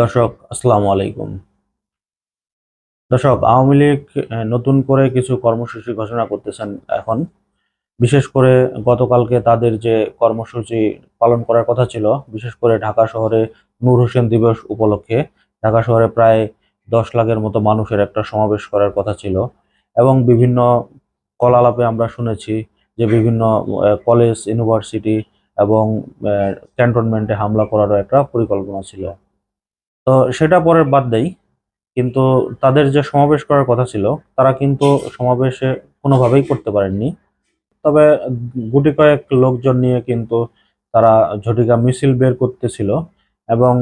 দর্শক, আসসালামু আলাইকুম। দর্শক, আওয়ামী লীগ নতুন করে কিছু কর্মসূচি ঘোষণা করতেছেন এখন। বিশেষ করে গতকালকে তাদের যে কর্মসূচি পালন করার কথা ছিল, বিশেষ করে ঢাকা শহরে নূর হোসেন দিবস উপলক্ষে, ঢাকা শহরে প্রায় দশ লাখের মতো মানুষের একটা সমাবেশ করার কথা ছিল এবং বিভিন্ন কলালাপে আমরা শুনেছি যে বিভিন্ন কলেজ, ইউনিভার্সিটি এবং ক্যান্টনমেন্টে হামলা করারও একটা পরিকল্পনা ছিল। তো সেটা পরের বাদ দেই। কিন্তু তাদের যে সমাবেশ করার কথা ছিল, তারা কিন্তু সমাবেশে কোনোভাবেই করতে পারেননি। তবে গুটি কয়েক লোকজন নিয়ে কিন্তু তারা ঝটিকা মিছিল বের করতেছিল এবং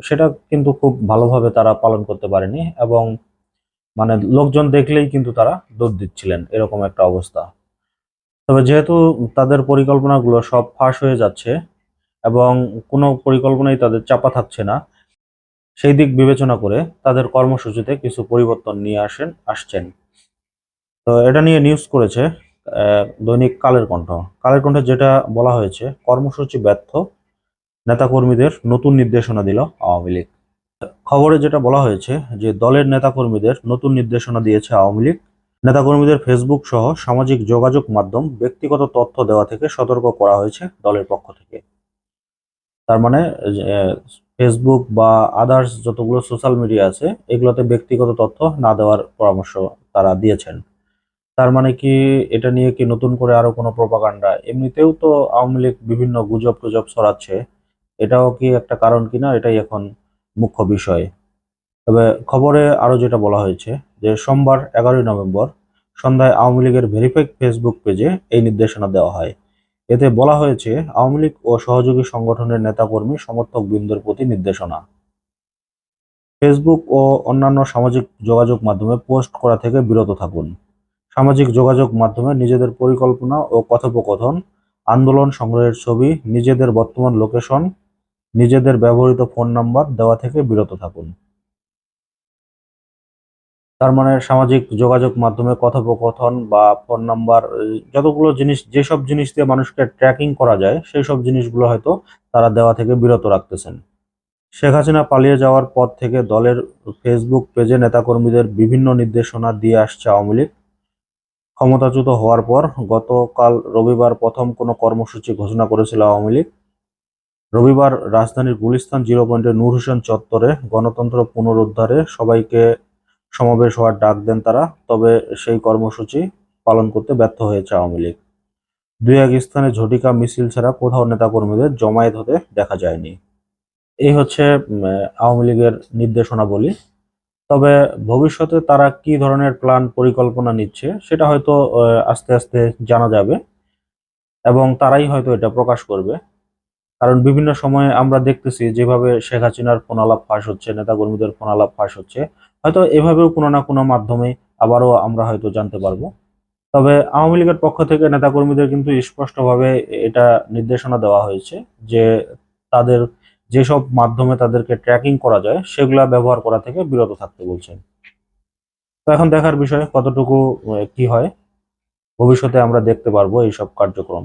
সেটা কিন্তু খুব ভালোভাবে তারা পালন করতে পারেনি এবং মানে লোকজন দেখলেই কিন্তু তারা দৌড় দিচ্ছিলেন, এরকম একটা অবস্থা। তবে যেহেতু তাদের পরিকল্পনাগুলো সব ফাঁস হয়ে যাচ্ছে এবং কোনো পরিকল্পনাই তাদের চাপা থাকছে না সেই দিক বিবেচনা করে তাদের কর্মসূচিতে কিছু পরিবর্তন নিয়ে আসেন, আসছেন। তো এটা নিয়ে নিউজ করেছে দৈনিক কালের কণ্ঠ। কালের কণ্ঠে যেটা বলা হয়েছে, কর্মসূচি ব্যর্থ, নেতাকর্মীদের নতুন নির্দেশনা দিল আওয়ামী লীগ। খবরে যেটা বলা হয়েছে যে, দলের নেতাকর্মীদের নতুন নির্দেশনা দিয়েছে আওয়ামী লীগ। নেতাকর্মীদের ফেসবুক সহ সামাজিক যোগাযোগ মাধ্যম ব্যক্তিগত তথ্য দেওয়া থেকে সতর্ক করা হয়েছে দলের পক্ষ থেকে। তার মানে ফেসবুক বা আদার্স যতগুলো সোশ্যাল মিডিয়া আছে, এগুলোতে ব্যক্তিগত তথ্য না দেওয়ার পরামর্শ তারা দিয়েছেন। তার মানে কি এটা নিয়ে কি নতুন করে আরও কোনো প্রপাকাণ্ডা এমনিতেও তো আওয়ামী লীগ বিভিন্ন গুজব টুজব ছড়াচ্ছে। এটাও কি একটা কারণ কিনা? এটাই এখন মুখ্য বিষয়। তবে খবরে আরও যেটা বলা হয়েছে যে, সোমবার এগারোই নভেম্বর সন্ধ্যায় আওয়ামী লীগের ভেরিফাইড ফেসবুক পেজে এই নির্দেশনা দেওয়া হয়। এতে বলা হয়েছে, আওয়ামী লীগ ও সহযোগী সংগঠনের নেতাকর্মী, সমর্থক বৃন্দের প্রতি নির্দেশনা। ফেসবুক ও অন্যান্য সামাজিক যোগাযোগ মাধ্যমে পোস্ট করা থেকে বিরত থাকুন। সামাজিক যোগাযোগ মাধ্যমে নিজেদের পরিকল্পনা ও কথোপকথন, আন্দোলন সংগ্রহের ছবি, নিজেদের বর্তমান লোকেশন, নিজেদের ব্যবহৃত ফোন নাম্বার দেওয়া থেকে বিরত থাকুন। তার মানে সামাজিক যোগাযোগ মাধ্যমে কথোপকথন বা ফোন নাম্বার যতগুলো জিনিস, যেসব জিনিস দিয়ে মানুষকে ট্র্যাকিং করা যায় সেই সব জিনিসগুলো হয়তো তারা দেওয়া থেকে বিরত রাখতেছেন। শেখ হাসিনা পালিয়ে যাওয়ার পর থেকে দলের ফেসবুক পেজে নেতাকর্মীদের বিভিন্ন নির্দেশনা দিয়ে আসছে আওয়ামী লীগ। ক্ষমতাচ্যুত হওয়ার পর গতকাল রবিবার প্রথম কোনো কর্মসূচি ঘোষণা করেছিল আওয়ামী লীগ। রবিবার রাজধানীর গুলিস্তান জিরো পয়েন্টে নূর হোসেন চত্বরে গণতন্ত্র পুনরুদ্ধারে সবাইকে সমাবেশ হওয়ার ডাক দেন তারা, তবে সেই কর্মসূচি পালন করতে ব্যর্থ হয়েছে আওয়ামী লীগ। দুই এক স্থানে ঝটিকা মিছিল ছাড়া কোথাও নেতাকর্মীদের জমায়েত হতে দেখা যায়নি। এই হচ্ছে আওয়ামী লীগের নির্দেশনাবলী। তবে ভবিষ্যতে তারা কি ধরনের প্ল্যান পরিকল্পনা নিচ্ছে, সেটা হয়তো আস্তে আস্তে জানা যাবে এবং তারাই হয়তো এটা প্রকাশ করবে। কারণ বিভিন্ন সময়ে আমরা দেখতেছি যেভাবে শেখ হাসিনার ফোন আলাপ ফাঁস হচ্ছে, নেতাকর্মীদের ফোন আলাপ ফাঁস হচ্ছে। হয়তো এভাবেও কোনো না কোনো মাধ্যমে আবারও আমরা হয়তো জানতে পারব। তবে আওয়ামী লীগের পক্ষ থেকে নেতাকর্মীদের কিন্তু স্পষ্টভাবে এটা নির্দেশনা দেওয়া হয়েছে যে তাদের যেসব মাধ্যমে তাদেরকে ট্র্যাকিং করা যায়, সেগুলা ব্যবহার করা থেকে বিরত থাকতে বলছেন। তো এখন দেখার বিষয় কতটুকু কি হয়, ভবিষ্যতে আমরা দেখতে পারব এইসব কার্যক্রম।